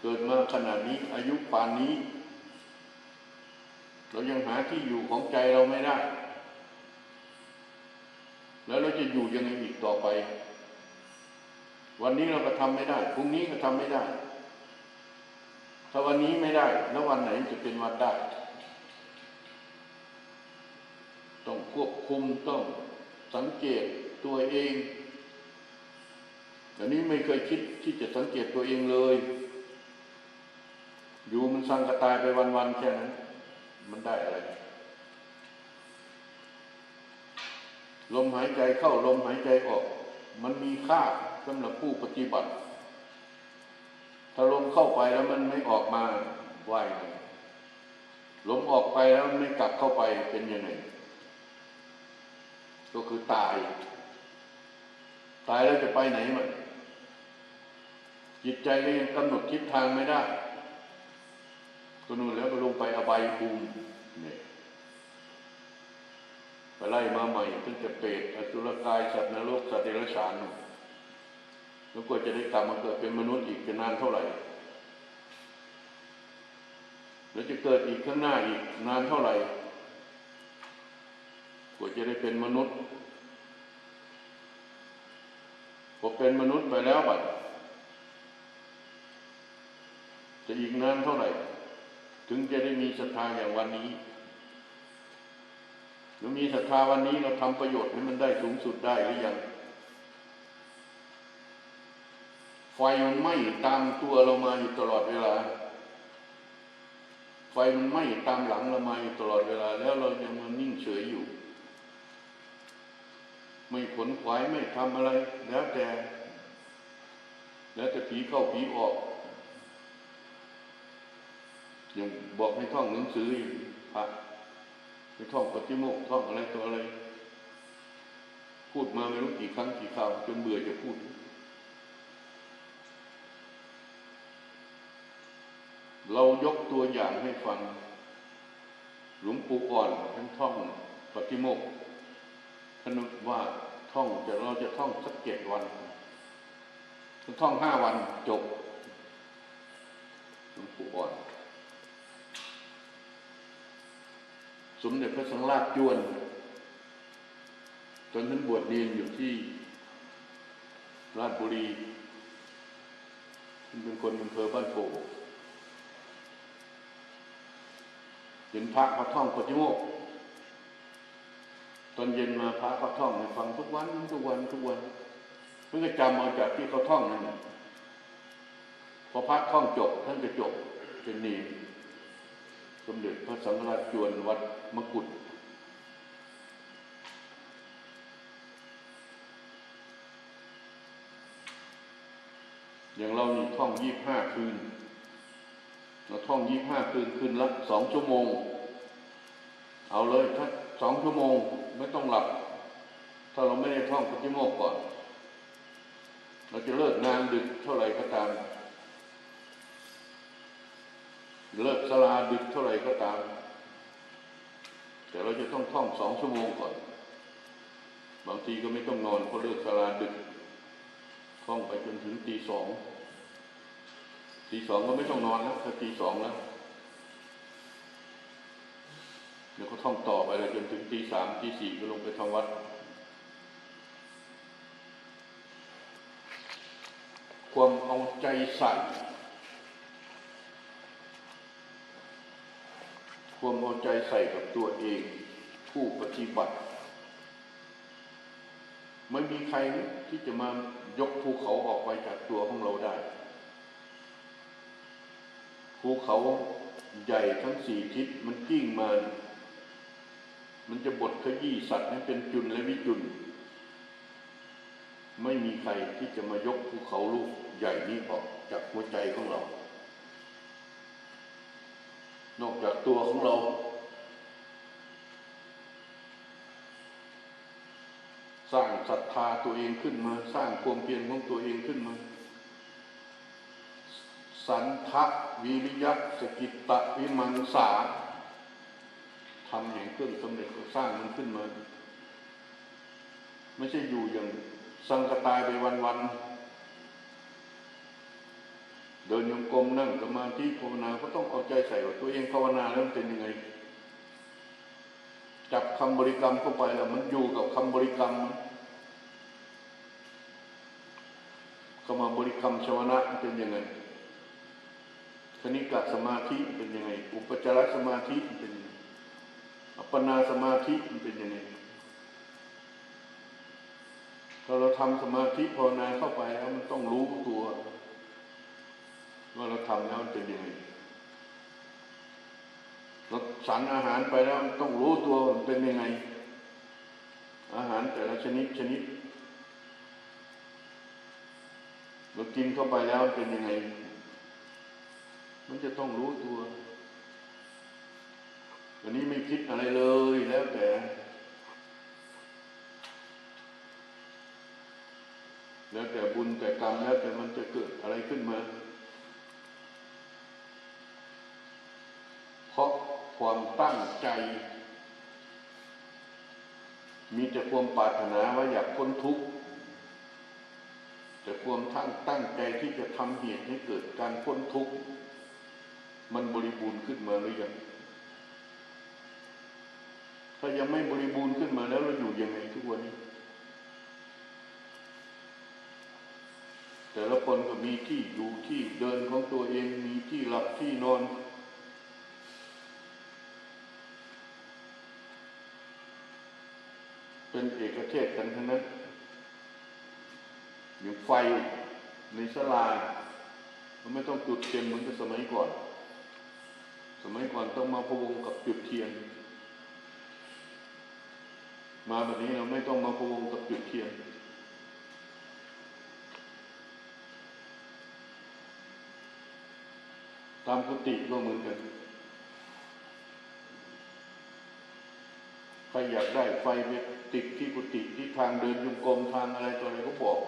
เกิดมาขนาดนี้อายุป่านนี้ เรายังหาที่อยู่ของใจเราไม่ได้ แล้วเราจะอยู่ยังไงอีกต่อไป วันนี้เราก็ทำไม่ได้พรุ่งนี้ก็ทำไม่ได้ ถ้าวันนี้ไม่ได้แล้ววันไหนจะเป็นวันได้ ต้องควบคุมต้องสังเกตตัวเองอันนี้ไม่เคยคิดที่จะสังเกตตัวเองเลย อยู่มันสั่งกตายไปวันๆแค่นั้น มันได้อะไร ลมหายใจเข้าลมหายใจออก มันมีค่าสำหรับผู้ปฏิบัติ ถ้าลมเข้าไปแล้วมันไม่ออกมาไหวลมออกไปแล้วมันไม่กลับเข้าไปเป็นยังไง ก็คือตาย ตายแล้วจะไปไหนมันจิตใจก็ยังกำหนดทิศทางไม่ได้ ก็นู่นแล้วก็ลงไปอบายภูมิเนี่ยไปไล่มาใหม่ตั้งแต่เปรตอสุรกายสัตว์นรกสัตว์เดรัจฉานแล้วก็จะได้กลับมาเกิดเป็นมนุษย์อีกจะนานเท่าไหร่แล้วจะเกิดอีกข้างหน้าอีกนานเท่าไหร่กว่าจะได้เป็นมนุษย์พอเป็นมนุษย์ไปแล้วบัดจะอีกนานเท่าไหร่ ถึงจะได้มีศรัทธาอย่างวันนี้หรือมีศรัทธาวันนี้เราทำประโยชน์ให้มันได้สูงสุดได้หรือยังไฟมันไหม้ตามตัวเรามาอยู่ตลอดเวลา ไฟมันไหม้ตามหลังเรามาอยู่ตลอดเวลา แล้วเรายังมันนิ่งเฉยอยู่ ไม่ขนขวายไม่ทำอะไร แล้วแต่ แล้วแต่ผีเข้าผีออก ยังบอกให้ท่องหนังสืออยู่พระให้ท่องปฏิโมกข์ท่องอะไรตัวอะไร พูดมาไม่รู้กี่ครั้งกี่คราวจนเบื่อจะพูด เรายกตัวอย่างให้ฟัง หลวงปู่อ่อนท่านท่องปฏิโมกข์ท่านว่าท่องแต่เราจะท่องสักเจ็ดวันท่านท่องห้าวันจบหลวงปู่อ่อน ส มเด็จพระสังฆราชจวนตอนท่านบวชเรียนอยู่ที่ราชบุรีท่านเป็นคนอำเภอบ้านโป่งเห็นพระเขาท่องปฏิโมกตอนเย็นมาพระเขาท่องให้ฟังทุกวันทุกวันทุกวันเพิ่งก็จำเอาจากที่เขาท่องนั่นแหละพอพระท่องจบท่านก็จบเป็นนี สมเด็จพระสังฆราชจวนวัดมกุฎอย่างเรานี่ท่องยี่ห้าคืน เราท่องยี่ห้าคืน คืนละสองชั่วโมง เอาเลยถ้าสองชั่วโมงไม่ต้องหลับ ถ้าเราไม่ได้ท่องปฏิโมกก่อน เราจะเลิกงานดึกเท่าไหร่ก็ตาม เลิกสลาดึกเท่าไหร่ก็ตาม แต่เราจะต้องท่องสองชั่วโมงก่อน บางทีก็ไม่ต้องนอนเพราะเลิกสลาดึก ท่องไปจนถึงตีสองตีสองก็ไม่ต้องนอนแล้วถ้าตีสองแล้วเดี๋ยวก็ท่องต่อไปเลยจนถึงตีสามตีสี่ก็ลงไปทำวัด ความเอาใจใส่ ความเอาใจใส่กับตัวเอง ผู้ปฏิบัติ ไม่มีใครที่จะมายกภูเขาออกไปจากตัวของเราได้ ภูเขาใหญ่ทั้งสี่ทิศมันกิ้งมา มันจะบดขยี้สัตว์ให้เป็นจุนและวิจุน ไม่มีใครที่จะมายกภูเขาลูกใหญ่นี้ออกจากหัวใจของเรา นอกจากตัวของเรา สร้างศรัทธาตัวเองขึ้นมา สร้างความเพียรของตัวเองขึ้นมา สันทะวิริยะสกิตตะวิมังสาทำแห่งเครื่องสำเร็จก็สร้างมันขึ้นมา ไม่ใช่อยู่อย่างสังกตายไปวันๆ เดินโยมกลมนั่งสมาธิภาวนาก็ต้องเอาใจใส่ว่าตัวเองภาวนาแล้วมันเป็นยังไง จับคำบริกรรมเข้าไปแล้วมันอยู่กับคำบริกรรมคำว่าบริกรรมชวนะเป็นยังไงคณิกะสมาธิเป็นยังไง อุปจารสมาธิเป็นยังไงอัปปนาสมาธิมันเป็นยังไงพอเราทำสมาธิภาวนาเข้าไปแล้วมันต้องรู้ตัว ว่าเราทำแล้วมันเป็นยังไงเราสารอาหารไปแล้วต้องรู้ตัวมันเป็นยังไง อาหารแต่ละชนิดชนิดเรากินเข้าไปแล้วเป็นยังไง มันจะต้องรู้ตัววันนี้ไม่คิดอะไรเลยแล้วแต่แล้วแต่บุญแต่กรรมแล้วแต่มันจะเกิดอะไรขึ้นมาะ ความตั้งใจ มีแต่ความปรารถนาว่าอยากพ้นทุกข์แต่ความทั้งตั้งใจที่จะทำเหตุให้เกิดการพ้นทุกข์มันบริบูรณ์ขึ้นมาหรือยังถ้ายังไม่บริบูรณ์ขึ้นมาแล้วเราอยู่ยังไงทุกวันนี้ แต่ละคนก็มีที่อยู่ที่เดินของตัวเองมีที่หลับที่นอน เป็นเอกเทศกันทั้งนั้นอย่างไฟในสลา มันไม่ต้องจุดเต็มเหมือนกับสมัยก่อน สมัยก่อนต้องมาพวงกับจุดเทียน มาแบบนี้เราไม่ต้องมาพวงกับจุดเทียน ตามกุฏิก็เหมือนกัน ใค รอยากได้ไฟไปติดที่กุฏิที่ทางเดินยุงกรมทางอะไรตัวอะไรก็บอก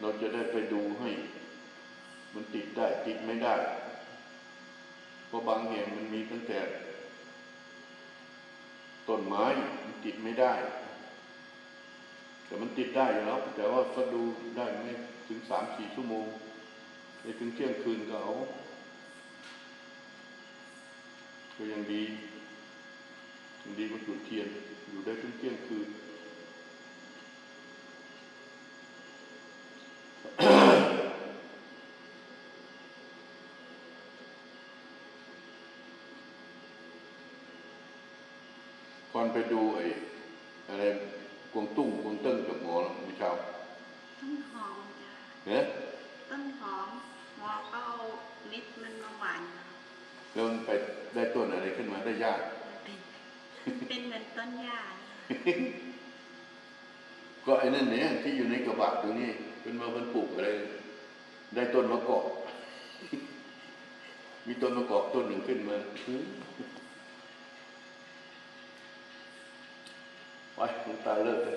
เราจะได้ไปดูให้ มันติดได้ติดไม่ได้ เพราะบางแห่งมันมีตั้งแต่ต้นไม้มันติดไม่ได้ แต่มันติดได้อยู่แล้วแต่ว่าก็ดูได้ไม่ถึงสามสี่ชั่วโมงไปถึงเที่ยงคืนก็เอา ก็ยังดียังดีกว่าจุดเทียน อยู่ได้ถึงเที่ยงคืนก่อนไปดูไอ้อะไรกวงตุ้งกวงเติ้งกับ ต้นหญ้าก็ไอ้นั่นเนี่ยที่อยู่ในกระบะตรงนี้เป็นมาเป็นปลูกอะไร ได้ต้นมะกอกมีต้นมะกอกต้นหนึ่งขึ้นมาไปลงตาเลิกเลย